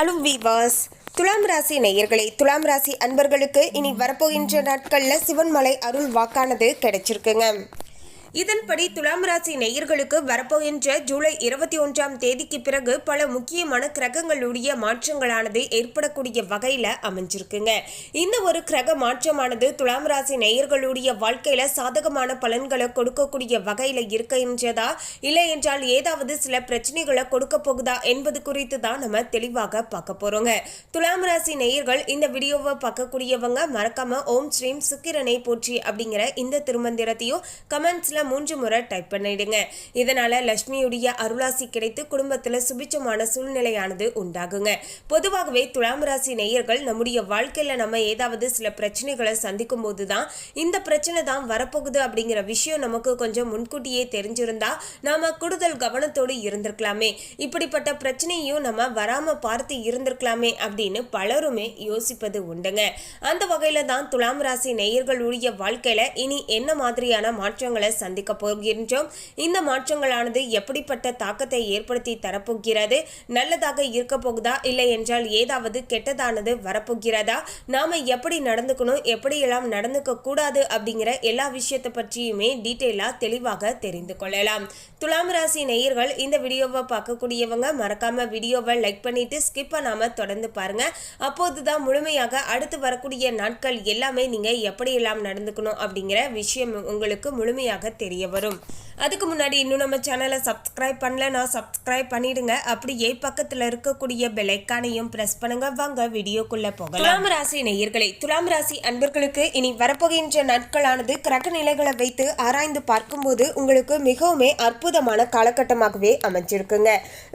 Hello viewers துலாம் ராசி நேயர்களே துலாம் ராசி அன்பர்களுக்கு இனி வரப்போகின்ற நாட்களில் சிவன்மலை அருள் வாக்கானது கிடைச்சிருக்குங்க. இதன்படி துலாம் ராசி நேயர்களுக்கு வரப்போகின்ற ஜூலை இருபத்தி ஒன்றாம் தேதிக்கு பிறகு பல முக்கியமான கிரகங்களுடைய மாற்றங்களானது ஏற்படக்கூடிய வகையில் அமைஞ்சிருக்குங்க. இந்த ஒரு கிரக மாற்றமானது துலாம் ராசி நேயர்களுடைய வாழ்க்கையில சாதகமான பலன்களை கொடுக்கக்கூடிய வகையில் இருக்கின்றதா? இல்லை என்றால் ஏதாவது சில பிரச்சனைகளை கொடுக்க போகுதா என்பது குறித்து தான் நம்ம தெளிவாக பார்க்க போறோங்க. துலாம் ராசி நேயர்கள் இந்த வீடியோவை பார்க்கக்கூடியவங்க மறக்காம ஓம் ஸ்ரீம் சுக்கிரனை போற்றி அப்படிங்கிற இந்த திருமந்திரத்தையும் கமெண்ட்ஸ்ல மூன்று முறை டைப் பண்ணிடுங்க. இதனால லட்சுமியுடைய அருளாசி கிடைத்து குடும்பத்துல சுபிச்சமான சூழ்நிலையானது உண்டாகுங்க. பொதுவாகவே துலாம் ராசி நேயர்கள் நம்முடைய வாழ்க்கையில நம்ம ஏதாவது சில பிரச்சனைகளை சந்திக்கும் போது தான் இந்த பிரச்சனை தான் வரப்போகுது அப்படிங்கிற விஷயம் நமக்கு கொஞ்சம் முன்கூட்டியே தெரிஞ்சிருந்தா நாம கூடுதல் கவனத்தோடு இருந்திருக்கலாமே. இப்படிப்பட்ட பிரச்சனையும் நம்ம வராம பார்த்து இருந்திருக்கலாமே அப்படின்னு பலருமே யோசிப்பது உண்டுங்க. அந்த வகையில தான் துலாம் ராசி நேயர்களுடைய வாழ்க்கையில இனி என்ன மாதிரியான மாற்றங்களை சந்திக்க போகின்றோம். இந்த மாற்றங்களானது எப்படிப்பட்ட தாக்கத்தை ஏற்படுத்தி தரப்போகிறது? நல்லதாக இருக்க போகுதா? இல்லை என்றால் ஏதாவது கெட்டதானது வரப்போகிறதா? நாம எப்படி நடந்துக்கணும்? எப்படியெல்லாம் நடந்துக்க கூடாது? அப்படிங்கிற எல்லா விஷயத்தை பற்றியுமே டீட்டெயிலாக தெளிவாக தெரிந்து கொள்ளலாம். துலாம் ராசி நேயர்கள் இந்த வீடியோவை பார்க்கக்கூடியவங்க மறக்காம வீடியோவை லைக் பண்ணிட்டு ஸ்கிப் பண்ணாம தொடர்ந்து பாருங்க. அப்போதுதான் முழுமையாக அடுத்து வரக்கூடிய நாட்கள் எல்லாமே நீங்க எப்படியெல்லாம் நடந்துக்கணும் அப்படிங்கிற விஷயம் உங்களுக்கு முழுமையாக தெரிய வரும் அதுக்கு முன்னாடி இன்னும் நம்ம சேனலை சப்ஸ்கிரைப் பண்ணலன்னா சப்ஸ்கிரைப் பண்ணிடுங்க. அப்படியே பக்கத்துல இருக்கக்கூடிய பெலைக்கானையும் பிரஸ் பண்ணுங்க. வாங்க வீடியோக்குள்ள போகலாம். துலாம் ராசி நேயர்களை துலாம் ராசி அன்பர்களுக்கு இனி வரப்போகின்ற நாட்களானது கிரக நிலைகளை வைத்து ஆராய்ந்து பார்க்கும்போது உங்களுக்கு மிகவுமே அற்புதமான காலகட்டமாகவே அமைஞ்சிருக்குங்க.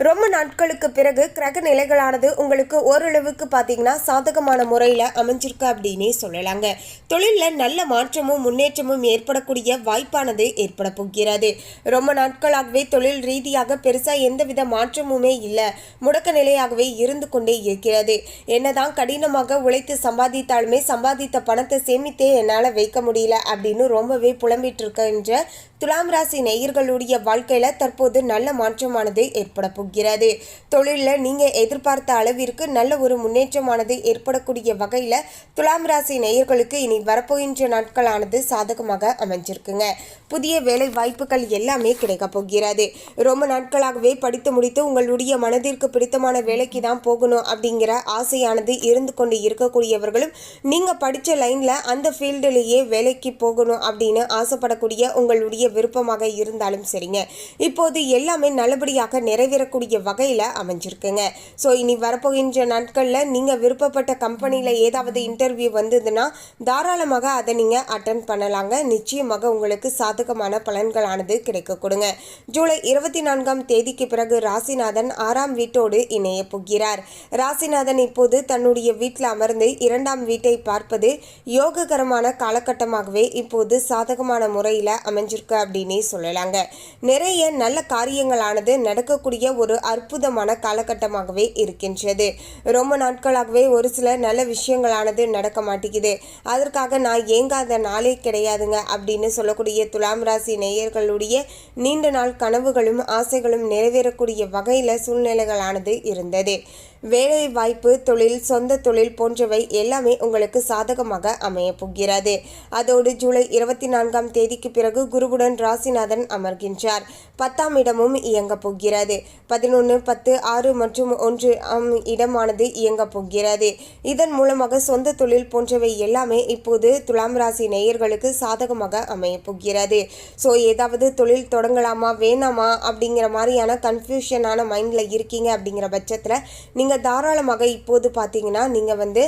ரொம்ப நாட்களுக்கு பிறகு கிரக நிலைகளானது உங்களுக்கு ஓரளவுக்கு பார்த்தீங்கன்னா சாதகமான முறையில் அமைஞ்சிருக்கு அப்படின்னே சொல்லலாங்க. தொழிலில் நல்ல மாற்றமும் முன்னேற்றமும் ஏற்படக்கூடிய வாய்ப்பானது ஏற்பட போகிறது. ரொம்ப நாட்களாகவே தொழில் ரீதியாக பெருசாக எந்தவித மாற்றமுமே இல்லை. முடக்க நிலையாகவே இருந்து கொண்டே இருக்கிறது. என்னதான் கடினமாக உழைத்து சம்பாதித்தாலுமே சம்பாதித்த பணத்தை சேமித்தே என்னால் வைக்க முடியல அப்படின்னு ரொம்பவே புலம்பிட்டு இருக்கின்ற துலாம் ராசி நேயர்களுடைய வாழ்க்கையில தற்போது நல்ல மாற்றமானது ஏற்பட போகிறது. தொழிலில் நீங்கள் எதிர்பார்த்த அளவிற்கு நல்ல ஒரு முன்னேற்றமானது ஏற்படக்கூடிய வகையில் துலாம் ராசி நேயர்களுக்கு இனி வரப்போகின்ற நாட்களானது சாதகமாக அமைஞ்சிருக்குங்க. புதிய வேலை வாய்ப்புகள் எல்லாமே கிடைக்க போகிறது. ரொம்ப நாட்களாகவே படித்து முடித்து உங்களுடைய மனதிற்கு பிடித்தமான வேலைக்கு தான் போகணும் அப்படிங்கிற ஆசையானது இருந்து கொண்டு இருக்கக்கூடியவர்களும் நீங்கள் படித்த லைனில் அந்த ஃபீல்டுலேயே வேலைக்கு போகணும் அப்படின்னு ஆசைப்படக்கூடிய உங்களுடைய விருப்பமாக இருந்தாலும் சரிங்க. இப்போது எல்லாமே நல்லபடியாக நிறைவேறக்கூடிய வகையில் அமைஞ்சிருக்குங்க. ஸோ இனி வரப்போகின்ற நாட்களில் நீங்கள் விருப்பப்பட்ட கம்பெனியில் ஏதாவது இன்டர்வியூ வந்ததுன்னா தாராளமாக அதை நீங்கள் அட்டன் பண்ணலாங்க. நிச்சயமாக உங்களுக்கு சாதகமான பலன்களானது கிடைக்க கொடுங்க. ஜூலை இருபத்தி நான்காம் தேதிக்கு பிறகு ராசிநாதன் ஆறாம் வீட்டோடு இணைய போகிறார். ராசிநாதன் இப்போது தன்னுடைய வீட்டில் அமர்ந்து இரண்டாம் வீட்டை பார்ப்பது யோககரமான காலகட்டமாகவே இப்போது சாதகமான முறையில் அமைஞ்சிருக்க அப்படின்னே சொல்லலாங்க. நிறைய நல்ல காரியங்களானது நடக்கக்கூடிய ஒரு அற்புதமான காலகட்டமாகவே இருக்கின்றது. ரொம்ப நாட்களாகவே ஒரு சில நல்ல விஷயங்களானது நடக்க மாட்டேங்குது. அதற்காக நான் ஏங்காத நாளே கிடையாதுங்க அப்படின்னு சொல்லக்கூடிய துலாம் ராசி நேயர்களுடைய நீண்ட நாள் கனவுகளும் ஆசைகளும் நிறைவேறக்கூடிய வகையில் சூழ்நிலைகளானது இருந்தது. வேலை வாய்ப்பு தொழில் சொந்த தொழில் போன்றவை எல்லாமே உங்களுக்கு சாதகமாக அமைய போகிறது. அதோடு ஜூலை இருபத்தி நான்காம் தேதிக்கு பிறகு குருவுடன் ராசிநாதன் அமர்கின்றார். பத்தாம் இடமும் இயங்க போகிறது. பதினொன்று பத்து ஆறு மற்றும் ஒன்று ஆம் இடமானது இயங்க போகிறது. இதன் மூலமாக சொந்த தொழில் போன்றவை எல்லாமே இப்போது துலாம் ராசி நேயர்களுக்கு சாதகமாக அமைய போகிறது. ஸோ ஏதாவது தொழில் தொடங்கலாமா வேணாமா அப்படிங்கிற மாதிரியான கன்ஃபியூஷனான மைண்டில் இருக்கீங்க அப்படிங்கிற பட்சத்தில் நீங்கள் தாராளமாக இப்போது பார்த்தீங்கன்னா நீங்கள் வந்து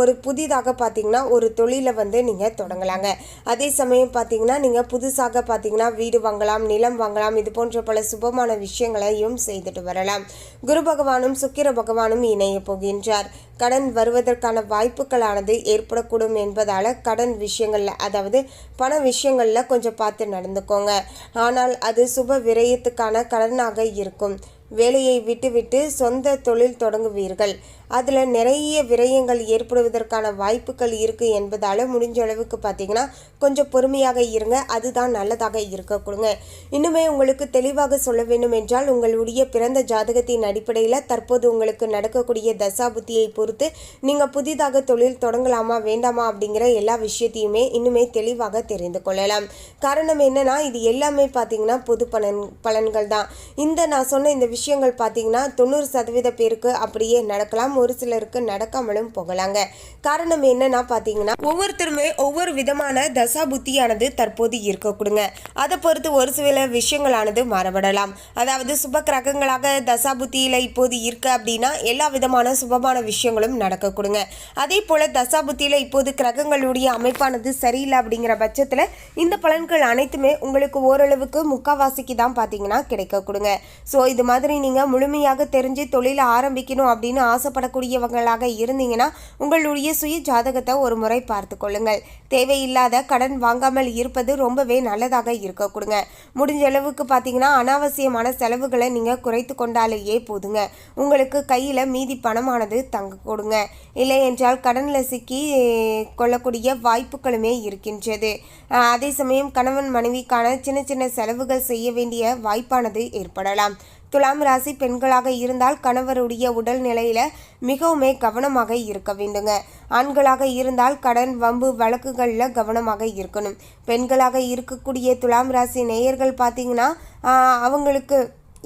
ஒரு புதிதாக பார்த்தீங்கன்னா ஒரு தொழிலை வந்து நீங்கள் தொடங்கலாங்க. அதே சமயம் பார்த்தீங்கன்னா நீங்கள் புதுசாக பார்த்தீங்கன்னா வீடு வாங்கலாம் நிலம் வாங்கலாம் இது போன்ற பல சுபமான விஷயங்களையும் செய்துட்டு வரலாம். குரு பகவானும் சுக்கிர பகவானும் இணைய போகின்றார். கடன் வருவதற்கான வாய்ப்புகளானது ஏற்படக்கூடும் என்பதால் கடன் விஷயங்களில் அதாவது பண விஷயங்களில் கொஞ்சம் பார்த்து நடந்துக்கோங்க. ஆனால் அது சுப விரயத்துக்கான கடனாக இருக்கும். வேலையை விட்டுவிட்டு சொந்த தொழில் தொடங்குவீர்கள். அதில் நிறைய விரயங்கள் ஏற்படுவதற்கான வாய்ப்புகள் இருக்குது என்பதால் முடிஞ்ச அளவுக்கு பார்த்தீங்கன்னா கொஞ்சம் பொறுமையாக இருங்க. அதுதான் நல்லதாக இருக்க கொடுங்க. இன்னுமே உங்களுக்கு தெளிவாக சொல்ல வேண்டும் என்றால் உங்களுடைய பிறந்த ஜாதகத்தின் அடிப்படையில் தற்போது உங்களுக்கு நடக்கக்கூடிய தசாபுத்தியை பொறுத்து நீங்கள் புதிதாக தொழில் தொடங்கலாமா வேண்டாமா அப்படிங்கிற எல்லா விஷயத்தையுமே இன்னுமே தெளிவாக தெரிந்து கொள்ளலாம். காரணம் என்னன்னா இது எல்லாமே பார்த்தீங்கன்னா பொது பலன் பலன்கள் தான் இந்த நான் சொன்ன இந்த விஷயங்கள் பார்த்தீங்கன்னா தொண்ணூறு சதவீத பேருக்கு அப்படியே நடக்கலாம். ஒரு சிலருக்கு நடக்காமலும் போகலாங்க. காரணம் என்னன்னா பார்த்தீங்கன்னா ஒவ்வொருத்தருமே ஒவ்வொரு விதமான தசா புத்தியானது தற்போது இருக்கக்கூடுங்க. அதை பொறுத்து ஒரு சில விஷயங்களானது மாறுபடலாம் அதாவது சுப கிரகங்களாக தசா புத்தியில இப்போது இருக்கு அப்படின்னா எல்லா விதமான சுபமான விஷயங்களும் நடக்கக்கூடுங்க. அதே போல தசா புத்தியில இப்போது கிரகங்களுடைய அமைப்பானது சரியில்லை அப்படிங்கிற பட்சத்தில் இந்த பலன்கள் அனைத்துமே உங்களுக்கு ஓரளவுக்கு முக்காவாசிக்கு தான் பார்த்தீங்கன்னா கிடைக்க கொடுங்க ஸோ இது மாதிரி நீங்கள் முழுமையாக தெரிஞ்சு தொழிலை ஆரம்பிக்கணும் அப்படின்னு ஆசைப்படக்கூடியவங்களாக இருந்தீங்கன்னா உங்களுடைய சுய ஜாதகத்தை ஒரு முறை பார்த்து கொள்ளுங்கள். தேவையில்லாத கடன் வாங்காமல் இருப்பது ரொம்பவே நல்லதாக இருக்க கொடுங்க. முடிஞ்ச அளவுக்கு பார்த்தீங்கன்னா அனாவசியமான செலவுகளை நீங்கள் குறைத்து கொண்டாலேயே போதுங்க. உங்களுக்கு கையில் மீதி பணமானது தங்க கொடுங்க. இல்லை என்றால் கடனில் சிக்கி கொள்ளக்கூடிய வாய்ப்புகளுமே இருக்கின்றது. அதே சமயம் கணவன் மனைவிக்கான சின்ன சின்ன செலவுகள் செய்ய வேண்டிய வாய்ப்பானது ஏற்படலாம். துலாம் ராசி பெண்களாக இருந்தால் கணவருடைய உடல் நிலையில மிகவுமே கவனமாக இருக்க வேண்டுங்க. ஆண்களாக இருந்தால் கடன் வம்பு வழக்குகளில் கவனமாக இருக்கணும். பெண்களாக இருக்கக்கூடிய துலாம் ராசி நேயர்கள் பார்த்தீங்கன்னா அவங்களுக்கு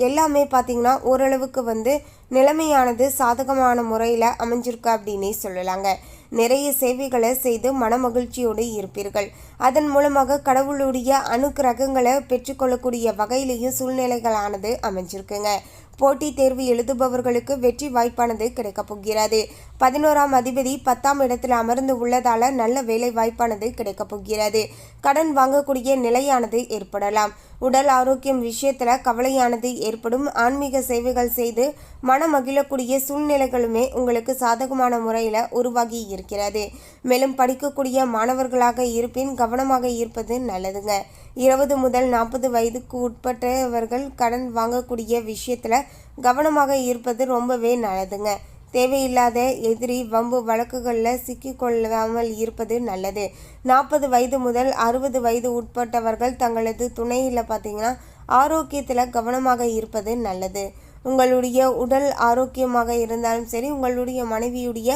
எல்லாமே பார்த்தீங்கன்னா ஓரளவுக்கு வந்து நிலைமையானது சாதகமான முறையில் அமைஞ்சிருக்கு அப்படின்னே சொல்லலாங்க. நிறைய சேவைகளை செய்து மனமகிழ்ச்சியோடு இருப்பீர்கள். அதன் மூலமாக கடவுளுடைய அனுக்கிரகங்களை பெற்றுக்கொள்ளக்கூடிய வகையிலையும் சூழ்நிலைகளானது அமைஞ்சிருக்குங்க. போட்டித் தேர்வு எழுதுபவர்களுக்கு வெற்றி வாய்ப்பானது கிடைக்கப் போகிறது. பதினோராம் அதிபதி பத்தாம் இடத்தில் அமர்ந்து உள்ளதால நல்ல வேலை வாய்ப்பானது கிடைக்கப் போகிறது. கடன் வாங்கக்கூடிய நிலையானது ஏற்படலாம். உடல் ஆரோக்கியம் விஷயத்துல கவலையானது ஏற்படும். ஆன்மீக சேவைகள் செய்து மன மகிழக்கூடிய சூழ்நிலைகளுமே உங்களுக்கு சாதகமான முறையில் உருவாகி இருக்கிறது. மேலும் படிக்கக்கூடிய மாணவர்களாக இருப்பின் கவனமாக இருப்பது நல்லதுங்க. இருபது முதல் நாற்பது வயதுக்கு உட்பட்டவர்கள் கடன் வாங்கக்கூடிய விஷயத்தில் கவனமாக இருப்பது ரொம்பவே நல்லதுங்க. தேவையில்லாத எதிரி வம்பு வழக்குகளில் சிக்கிக்கொள்ளாமல் இருப்பது நல்லது. நாற்பது வயது முதல் அறுபது வயது உட்பட்டவர்கள் தங்களது துணையில் பார்த்தீங்கன்னா ஆரோக்கியத்தில் கவனமாக இருப்பது நல்லது. உங்களுடைய உடல் ஆரோக்கியமாக இருந்தாலும் சரி உங்களுடைய மனைவியுடைய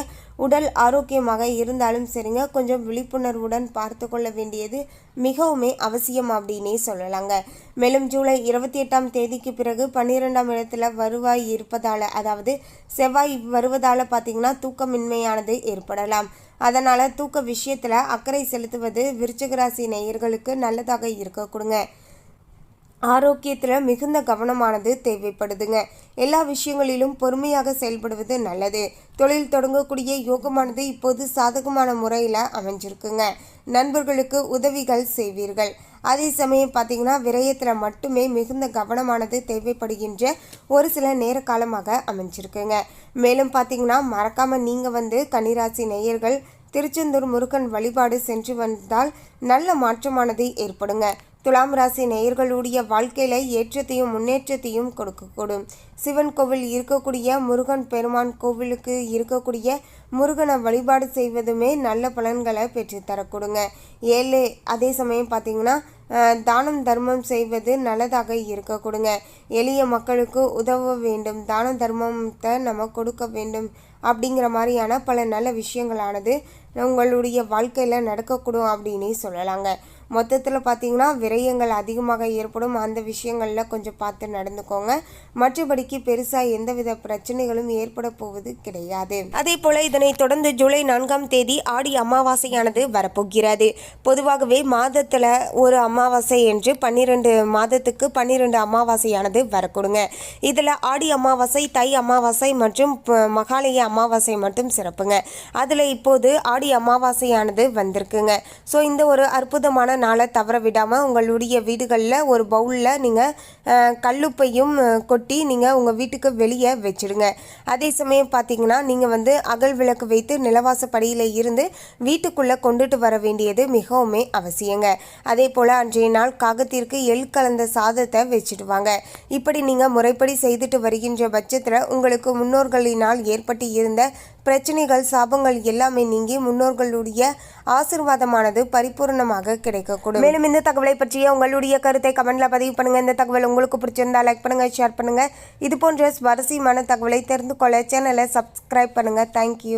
உடல் ஆரோக்கியமாக இருந்தாலும் சரிங்க. கொஞ்சம் விழிப்புணர்வுடன் பார்த்து கொள்ள வேண்டியது மிகவுமே அவசியம் அப்படின்னே சொல்லலாங்க. மேலும் ஜூலை இருபத்தி எட்டாம் தேதிக்கு பிறகு பன்னிரெண்டாம் இடத்துல வருவாய் இருப்பதால் அதாவது செவ்வாய் வருவதால் பார்த்தீங்கன்னா தூக்கமின்மையானது ஏற்படலாம். அதனால் தூக்க விஷயத்தில் அக்கறை செலுத்துவது விருச்சகராசி நேயர்களுக்கு நல்லதாக இருக்க கொடுங்க. ஆரோக்கியத்தில் மிகுந்த கவனமானது தேவைப்படுதுங்க. எல்லா விஷயங்களிலும் பொறுமையாக செயல்படுவது நல்லது. தொழில் தொடங்கக்கூடிய யோகமானது இப்போது சாதகமான முறையில் அமைஞ்சிருக்குங்க. நண்பர்களுக்கு உதவிகள் செய்வீர்கள். அதே சமயம் பார்த்தீங்கன்னா விரயத்தில் மட்டுமே மிகுந்த கவனமானது தேவைப்படுகின்ற ஒரு சில நேர காலமாக அமைஞ்சிருக்குங்க. மேலும் பார்த்தீங்கன்னா மறக்காமல் நீங்கள் வந்து கன்னிராசி நேயர்கள் திருச்செந்தூர் முருகன் வழிபாடு சென்று வந்தால் நல்ல மாற்றமானது ஏற்படுங்க. துலாம் ராசி நேயர்களுடைய வாழ்க்கையில ஏற்றத்தையும் முன்னேற்றத்தையும் கொடுக்கக்கூடும் சிவன் கோவில் இருக்கக்கூடிய முருகன் பெருமான் கோவிலுக்கு இருக்கக்கூடிய முருகனை வழிபாடு செய்வதுமே நல்ல பலன்களை பெற்றுத்தரக்கூடுங்க ஏழு அதே சமயம் பார்த்தீங்கன்னா தானம் தர்மம் செய்வது நல்லதாக இருக்க கொடுங்க. எளிய மக்களுக்கு உதவ வேண்டும். தான தர்மத்தை நம்ம கொடுக்க வேண்டும் அப்படிங்கிற மாதிரியான பல நல்ல விஷயங்களானது உங்களுடைய வாழ்க்கையில் நடக்கக்கூடும் அப்படின்னே சொல்லலாங்க. மொத்தத்தில் பார்த்தீங்கன்னா விரயங்கள் அதிகமாக ஏற்படும். அந்த விஷயங்களில் கொஞ்சம் பார்த்து நடந்துக்கோங்க. மற்றபடிக்கு பெருசாக எந்தவித பிரச்சனைகளும் ஏற்பட போவது கிடையாது. அதே போல் இதனை தொடர்ந்து ஜூலை நான்காம் தேதி ஆடி அமாவாசையானது வரப்போகிறது. பொதுவாகவே மாதத்தில் ஒரு அமாவாசை என்று பன்னிரெண்டு மாதத்துக்கு பன்னிரெண்டு அமாவாசையானது வரக்கூடுங்க. இதில் ஆடி அமாவாசை தை அமாவாசை மற்றும் மகாலய அமாவாசை மட்டும் சிறப்புங்க. அதில் இப்போது ஆடி அமாவாசையானது வந்திருக்குங்க. ஸோ இந்த ஒரு அற்புதமான நாளை தவற விடாமல் உங்களுடைய வீடுகளில் ஒரு பவுலில் நீங்கள் கல்லுப்பையும் கொட்டி நீங்கள் உங்கள் வீட்டுக்கு வெளியே வச்சிடுங்க. அதே சமயம் பார்த்தீங்கன்னா நீங்கள் வந்து அகல் விளக்கு வைத்து நிலவாசப்படியில் இருந்து வீட்டுக்குள்ளே கொண்டுட்டு வர வேண்டியது மிகவுமே அவசியங்க. அதே போல் அன்றைய நாள் காகத்திற்கு எள் கலந்த சாதத்தை வச்சுடுவாங்க. இப்படி நீங்கள் முறைப்படி செய்துட்டு வருகின்ற பட்சத்தில் உங்களுக்கு முன்னோர்களினால் ஏற்பட்டு இருந்த பிரச்சனைகள் சாபங்கள் எல்லாமே நீங்கி முன்னோர்களுடைய ஆசிர்வாதமானது பரிபூர்ணமாக கிடைக்கக்கூடும். மேலும் இந்த தகவலை பற்றிய உங்களுடைய கருத்தை கமெண்ட்ல பதிவு பண்ணுங்க. இந்த தகவல் உங்களுக்கு பிடிச்சிருந்தா லைக் பண்ணுங்க ஷேர் பண்ணுங்க. இது போன்ற சுவாரஸ்யமான தகவலை தெரிந்து கொள்ள சேனலை சப்ஸ்கிரைப் பண்ணுங்க. தேங்க்யூ